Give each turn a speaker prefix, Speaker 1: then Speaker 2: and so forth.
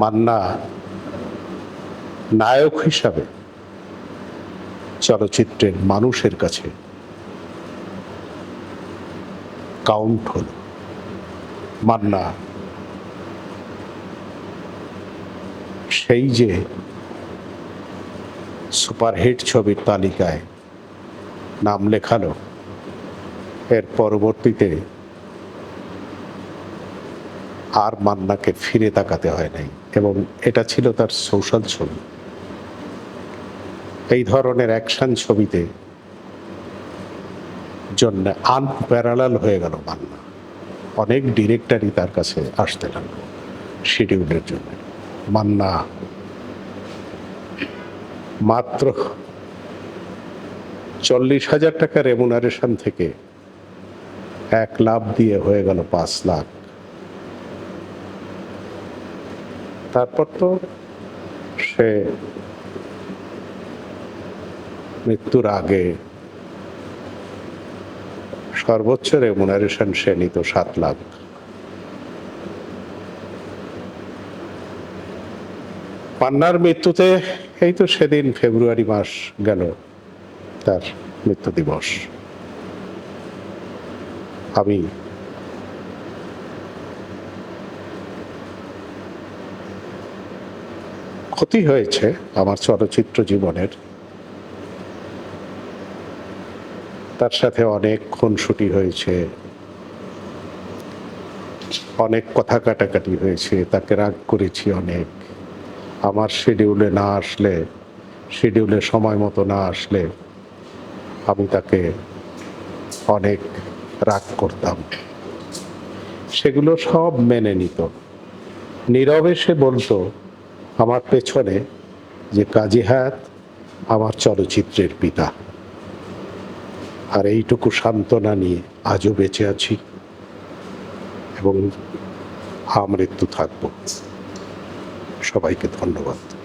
Speaker 1: মান্না নায়ক হিসাবে চলচ্চিত্রের মানুষের কাছে কাউন্ট হলো। মান্না সেই যে সুপারহিট ছবির তালিকায় নাম লেখালো, এর পরবর্তীতে আর মান্নাকে ফিরে তাকাতে হয় নাই, এবং এটা ছিল তার সোশ্যাল ছবি। এই ধরনের অ্যাকশন ছবিতে জন্য আনপ্যারালাল হয়ে গেল মান্না। অনেক ডিরেক্টরই তার কাছে আসতে লাগল শিডিউলের জন্য। মান্না মাত্র চল্লিশ হাজার টাকা রেমুনারেশন থেকে এক লাভ দিয়ে হয়ে গেল পাঁচ লাখ। তারপর তো সে মৃত্যুর আগে সর্বোচ্চ রেমুনারেশন সে নিত সাত লাখ। পান্নার মৃত্যুতে, এই তো সেদিন ফেব্রুয়ারি মাস গেল, তার মৃত্যু দিবস। আমি ক্ষতি হয়েছে আমার চলচ্চিত্র জীবনের। তার সাথে অনেক খুনসুটি হয়েছে। অনেক কথা কাটাকাটি হয়েছে, তাকে রাগ করেছি অনেক। আমার শিডিউলে না আসলে শিডিউলে সময় মতো না আসলে আমি তাকে অনেক রাগ করতাম। সেগুলো সব মেনে নিত। নীরবে সে বলতো আমার পেছনে যে কাজী হায়াত, আমার চলচ্চিত্রের পিতা। আর এইটুকু সান্ত্বনা নিয়ে আজও বেঁচে আছি এবং আমৃত্যু থাকব। সবাইকে ধন্যবাদ।